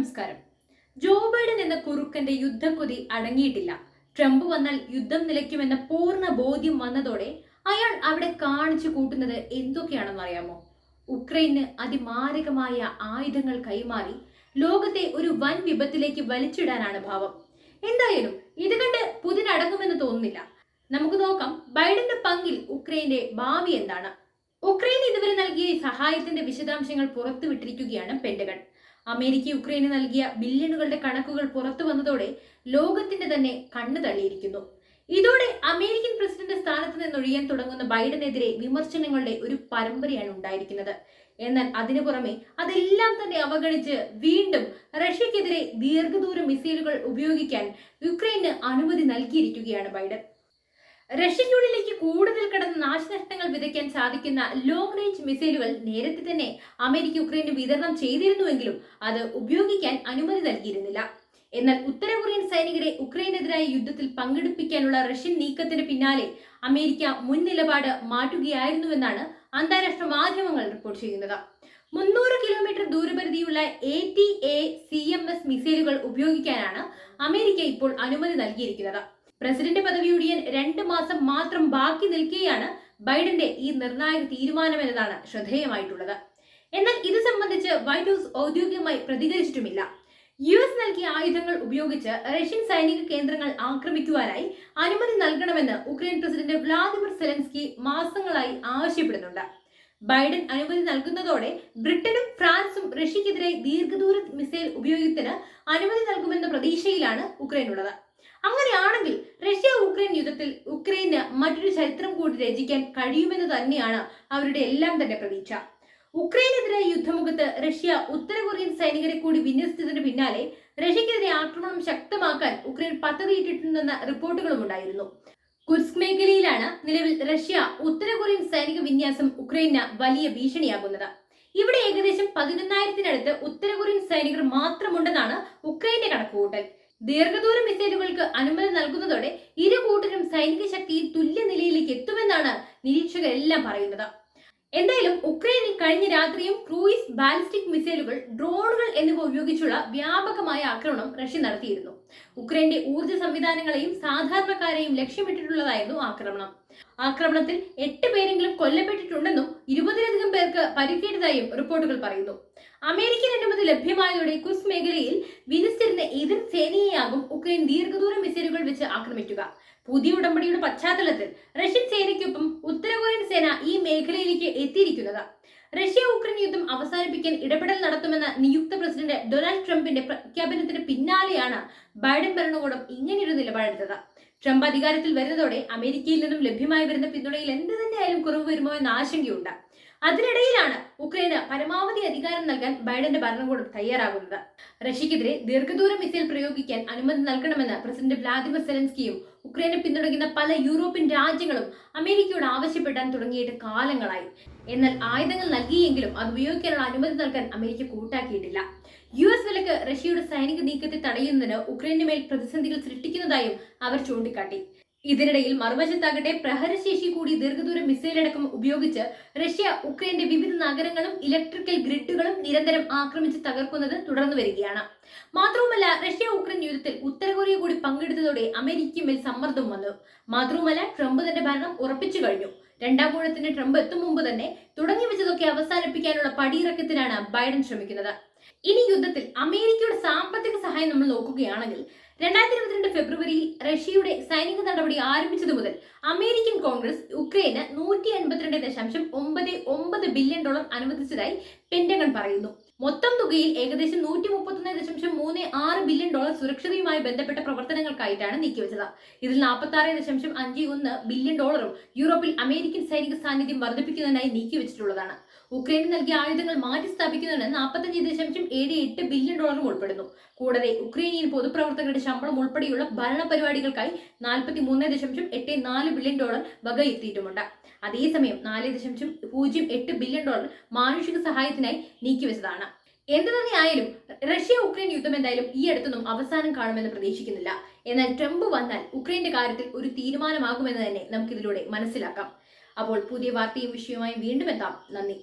നമസ്കാരം. Joe Biden എന്ന കുറുക്കന്റെ യുദ്ധക്കൊതി അടങ്ങിയിട്ടില്ല. Trump വന്നാൽ യുദ്ധം നിലയ്ക്കുമെന്ന പൂർണ ബോധ്യം വന്നതോടെ അയാൾ അവിടെ കാണിച്ചു കൂട്ടുന്നത് എന്തൊക്കെയാണെന്ന് അറിയാമോ? ഉക്രൈന് അതിമാരകമായ ആയുധങ്ങൾ കൈമാറി ലോകത്തെ ഒരു വൻ വിപത്തിലേക്ക് വലിച്ചിടാനാണ് ഭാവം. എന്തായാലും ഇത് കണ്ട് പുതിൻ അടങ്ങുമെന്ന് തോന്നുന്നില്ല. നമുക്ക് നോക്കാം ബൈഡന്റെ പങ്കിൽ ഉക്രൈന്റെ ഭാവി എന്താണ്? ഉക്രൈൻ ഇതുവരെ നൽകിയ സഹായത്തിന്റെ വിശദാംശങ്ങൾ പുറത്തുവിട്ടിരിക്കുകയാണ് പെന്റഗൺ. അമേരിക്ക യുക്രൈന് നൽകിയ ബില്യണുകളുടെ കണക്കുകൾ പുറത്തു വന്നതോടെ ലോകത്തിന്റെ തന്നെ കണ്ണു തള്ളിയിരിക്കുന്നു. ഇതോടെ അമേരിക്കൻ പ്രസിഡന്റ് സ്ഥാനത്ത് നിന്നൊഴിയാൻ തുടങ്ങുന്ന ബൈഡനെതിരെ വിമർശനങ്ങളുടെ ഒരു പരമ്പരയാണ് ഉണ്ടായിരിക്കുന്നത്. എന്നാൽ അതിനു പുറമെ അതെല്ലാം തന്നെ അവഗണിച്ച് വീണ്ടും റഷ്യക്കെതിരെ ദീർഘദൂര മിസൈലുകൾ ഉപയോഗിക്കാൻ യുക്രൈന് അനുമതി നൽകിയിരിക്കുകയാണ് ബൈഡൻ. റഷ്യയ്ക്കുള്ളിലേക്ക് കൂടുതൽ കടന്ന് നാശനഷ്ടങ്ങൾ വിതയ്ക്കാൻ സാധിക്കുന്ന ലോങ് റേഞ്ച് മിസൈലുകൾ നേരത്തെ തന്നെ അമേരിക്ക യുക്രൈന് വിതരണം ചെയ്തിരുന്നുവെങ്കിലും അത് ഉപയോഗിക്കാൻ അനുമതി നൽകിയിരുന്നില്ല. എന്നാൽ ഉത്തര കൊറിയൻ സൈനികരെ ഉക്രൈനെതിരായ യുദ്ധത്തിൽ പങ്കെടുപ്പിക്കാനുള്ള റഷ്യൻ നീക്കത്തിന് പിന്നാലെ അമേരിക്ക മുൻ നിലപാട് മാറ്റുകയായിരുന്നുവെന്നാണ് അന്താരാഷ്ട്ര മാധ്യമങ്ങൾ റിപ്പോർട്ട് ചെയ്യുന്നത്. മുന്നൂറ് kilometre ദൂരപരിധിയുള്ള A T A C M S മിസൈലുകൾ ഉപയോഗിക്കാനാണ് അമേരിക്ക ഇപ്പോൾ അനുമതി നൽകിയിരിക്കുന്നത്. പ്രസിഡന്റ് പദവി ഒഴിയാൻ രണ്ട് മാസം മാത്രം ബാക്കി നിൽക്കുകയാണ് ബൈഡന്റെ ഈ നിർണായക തീരുമാനം എന്നതാണ് ശ്രദ്ധേയമായിട്ടുള്ളത്. എന്നാൽ ഇത് സംബന്ധിച്ച് വൈറ്റ് ഹൗസ് ഔദ്യോഗികമായി പ്രതികരിച്ചിട്ടുമില്ല. യു എസ് നൽകിയ ആയുധങ്ങൾ ഉപയോഗിച്ച് റഷ്യൻ സൈനിക കേന്ദ്രങ്ങൾ ആക്രമിക്കുവാനായി അനുമതി നൽകണമെന്ന് ഉക്രൈൻ പ്രസിഡന്റ് വ്ളാദിമിർ സെലൻസ്കി മാസങ്ങളായി ആവശ്യപ്പെടുന്നുണ്ട്. ബൈഡൻ അനുമതി നൽകുന്നതോടെ ബ്രിട്ടനും ഫ്രാൻസും റഷ്യക്കെതിരെ ദീർഘദൂര മിസൈൽ ഉപയോഗത്തിന് അനുമതി നൽകുമെന്ന പ്രതീക്ഷയിലാണ് ഉക്രൈൻ ഉള്ളത്. അങ്ങനെയാണെങ്കിൽ റഷ്യ ഉക്രൈൻ യുദ്ധത്തിൽ ഉക്രൈന് മറ്റൊരു ചരിത്രം കൂടി രചിക്കാൻ കഴിയുമെന്ന് തന്നെയാണ് അവരുടെ എല്ലാം തന്നെ പ്രതീക്ഷ. ഉക്രൈനെതിരായ യുദ്ധമുഖത്ത് റഷ്യ ഉത്തര കൊറിയൻ സൈനികരെ കൂടി വിന്യസിച്ചതിന് പിന്നാലെ റഷ്യക്കെതിരെ ആക്രമണം ശക്തമാക്കാൻ ഉക്രൈൻ പദ്ധതിയിട്ടിട്ടുണ്ടെന്ന റിപ്പോർട്ടുകളും ഉണ്ടായിരുന്നു. കുർസ്ക് മേഖലയിലാണ് നിലവിൽ റഷ്യ ഉത്തര കൊറിയൻ സൈനിക വിന്യാസം ഉക്രൈന് വലിയ ഭീഷണിയാകുന്നത്. ഇവിടെ ഏകദേശം പതിനൊന്നായിരത്തിനടുത്ത് ഉത്തര കൊറിയൻ സൈനികർ മാത്രമുണ്ടെന്നാണ് ഉക്രൈന്റെ കണക്കുകൂട്ടൽ. ദീർഘദൂര മിസൈലുകൾക്ക് അനുമതി നൽകുന്നതോടെ ഇരു കൂട്ടരും സൈനിക ശക്തിയിൽ തുല്യ നിലയിലേക്ക് എത്തുമെന്നാണ് നിരീക്ഷകരെല്ലാം പറയുന്നത്. എന്തായാലും ഉക്രൈനിൽ കഴിഞ്ഞ രാത്രിയും ക്രൂയിസ് ബാലിസ്റ്റിക് മിസൈലുകൾ ഡ്രോണുകൾ എന്നിവ ഉപയോഗിച്ചുള്ള വ്യാപകമായ ആക്രമണം റഷ്യ നടത്തിയിരുന്നു. ഉക്രൈന്റെ ഊർജ സംവിധാനങ്ങളെയും സാധാരണക്കാരെയും ലക്ഷ്യമിട്ടിട്ടുള്ളതായിരുന്നു ആക്രമണം. ആക്രമണത്തിൽ എട്ട് പേരെങ്കിലും കൊല്ലപ്പെട്ടിട്ടുണ്ടെന്നും ഇരുപതിലധികം പേർക്ക് പരിക്കേറ്റതായും റിപ്പോർട്ടുകൾ പറയുന്നു. അമേരിക്കൻ അനുമതി ലഭ്യമായതോടെ കുസ് മേഖലയിൽ സേനയെയാകും ഉക്രൈൻ ദീർഘദൂര മിസൈലുകൾ വെച്ച് ആക്രമിക്കുക. പുതിയ ഉടമ്പടിയുടെ പശ്ചാത്തലത്തിൽ റഷ്യൻ സേനയ്ക്കൊപ്പം ഉത്തര കൊറിയൻ സേന ഈ മേഖലയിലേക്ക് എത്തിയിരിക്കുന്നത്. റഷ്യ ഉക്രൈൻ യുദ്ധം അവസാനിപ്പിക്കാൻ ഇടപെടൽ നടത്തുമെന്ന നിയുക്ത പ്രസിഡന്റ് ഡൊണാൾഡ് ട്രംപിന്റെ പ്രഖ്യാപനത്തിന് പിന്നാലെയാണ് ബൈഡൻ ഭരണകൂടം ഇങ്ങനെയൊരു നിലപാടെടുത്തത്. ട്രംപ് അധികാരത്തിൽ വരുന്നതോടെ അമേരിക്കയിൽ നിന്നും ലഭ്യമായി വരുന്ന പിന്തുണയിൽ എന്ത് തന്നെയായാലും കുറവ് വരുമോ എന്ന ആശങ്കയുണ്ട്. അതിനിടയിലാണ് ഉക്രൈന് പരമാവധി അധികാരം നൽകാൻ ബൈഡന്റെ ഭരണകൂടം തയ്യാറാകുന്നത്. റഷ്യക്കെതിരെ ദീർഘദൂര മിസൈൽ പ്രയോഗിക്കാൻ അനുമതി നൽകണമെന്ന് പ്രസിഡന്റ് വ്ളാദിമിർ സെലൻസ്കിയും ഉക്രൈനെ പിന്തുണയ്ക്കുന്ന പല യൂറോപ്യൻ രാജ്യങ്ങളും അമേരിക്കയോട് ആവശ്യപ്പെടാൻ തുടങ്ങിയിട്ട് കാലങ്ങളായി. എന്നാൽ ആയുധങ്ങൾ നൽകിയെങ്കിലും അത് ഉപയോഗിക്കാനുള്ള അനുമതി നൽകാൻ അമേരിക്ക കൂട്ടാക്കിയിട്ടില്ല. യു എസ് വിലക്ക് റഷ്യയുടെ സൈനിക നീക്കത്തെ തടയുന്നതിന് ഉക്രൈന് മേൽ പ്രതിസന്ധികൾ സൃഷ്ടിക്കുന്നതായും അവർ ചൂണ്ടിക്കാട്ടി. ഇതിനിടയിൽ മറുവശത്താകട്ടെ പ്രഹരശേഷി കൂടി ദീർഘദൂര മിസൈലടക്കം ഉപയോഗിച്ച് റഷ്യ ഉക്രൈന്റെ വിവിധ നഗരങ്ങളും ഇലക്ട്രിക്കൽ ഗ്രിഡുകളും നിരന്തരം ആക്രമിച്ച് തകർക്കുന്നത് തുടർന്നു വരികയാണ്. മാത്രവുമല്ല റഷ്യ ഉക്രൈൻ യുദ്ധത്തിൽ ഉത്തര കൊറിയ കൂടി പങ്കെടുത്തതോടെ അമേരിക്കമേൽ മേൽ സമ്മർദ്ദം വന്നു. മാത്രവുമല്ല ട്രംപ് തന്റെ ഭരണം ഉറപ്പിച്ചു കഴിഞ്ഞു. രണ്ടാം ഊഴത്തിന് ട്രംപ് എത്തും മുമ്പ് തന്നെ തുടങ്ങി വെച്ചതൊക്കെ അവസാനിപ്പിക്കാനുള്ള പടിയിറക്കത്തിനാണ് ബൈഡൻ ശ്രമിക്കുന്നത്. ഇനി യുദ്ധത്തിൽ അമേരിക്കയുടെ സാമ്പത്തിക സഹായം നമ്മൾ നോക്കുകയാണെങ്കിൽ രണ്ടായിരത്തി ഇരുപത്തിരണ്ട് ഫെബ്രുവരിയിൽ റഷ്യയുടെ സൈനിക നടപടി ആരംഭിച്ചതു മുതൽ അമേരിക്കൻ കോൺഗ്രസ് ഉക്രൈന് നൂറ്റി എൺപത്തിരണ്ട് ദശാംശം ഒമ്പത് ഒമ്പത് ബില്യൺ ഡോളർ അനുവദിച്ചതായി പെന്റഗൺ പറയുന്നു. മൊത്തം തുകയിൽ ഏകദേശം നൂറ്റി മുപ്പത്തൊന്ന് ദശാംശം മൂന്ന് ആറ് ബില്യൺ ഡോളർ സുരക്ഷതയുമായി ബന്ധപ്പെട്ട പ്രവർത്തനങ്ങൾക്കായിട്ടാണ് നീക്കിവെച്ചത്. ഇതിൽ നാൽപ്പത്തി ആറ് ദശാംശം അഞ്ച് ഒന്ന് ബില്യൺ ഡോളറും യൂറോപ്പിൽ അമേരിക്കൻ സൈനിക സാന്നിധ്യം വർദ്ധിപ്പിക്കുന്നതിനായി നീക്കിവെച്ചിട്ടുള്ളതാണ്. ഉക്രൈന് നൽകിയ ആയുധങ്ങൾ മാറ്റിസ്ഥാപിക്കുന്നതിന് നാൽപ്പത്തഞ്ച് ദശാംശം ഏഴ് എട്ട് ബില്യൺ ഡോളറും ഉൾപ്പെടുന്നു. കൂടാതെ ഉക്രൈനിയൻ പൊതുപ്രവർത്തകരുടെ ശമ്പളം ഉൾപ്പെടെയുള്ള ഭരണ പരിപാടികൾക്കായി നാൽപ്പത്തി മൂന്ന് ദശാംശം എട്ട് നാല് ബില്യൺ ഡോളർ വകയിരുത്തിയിട്ടുമുണ്ട്. അതേസമയം നാല് ദശാംശം പൂജ്യം എട്ട് ബില്യൺ ഡോളർ മാനുഷിക സഹായത്തിനായി നീക്കിവെച്ചതാണ്. എന്ത് തന്നെയായാലും റഷ്യ ഉക്രൈൻ യുദ്ധം എന്തായാലും ഈ അടുത്തൊന്നും അവസാനം കാണുമെന്ന് പ്രതീക്ഷിക്കുന്നില്ല. എന്നാൽ ട്രംപ് വന്നാൽ ഉക്രൈന്റെ കാര്യത്തിൽ ഒരു തീരുമാനമാകുമെന്ന് തന്നെ നമുക്കിതിലൂടെ മനസ്സിലാക്കാം. അപ്പോൾ പുതിയ വാർത്തയും വിഷയവുമായി വീണ്ടും എത്താം. നന്ദി.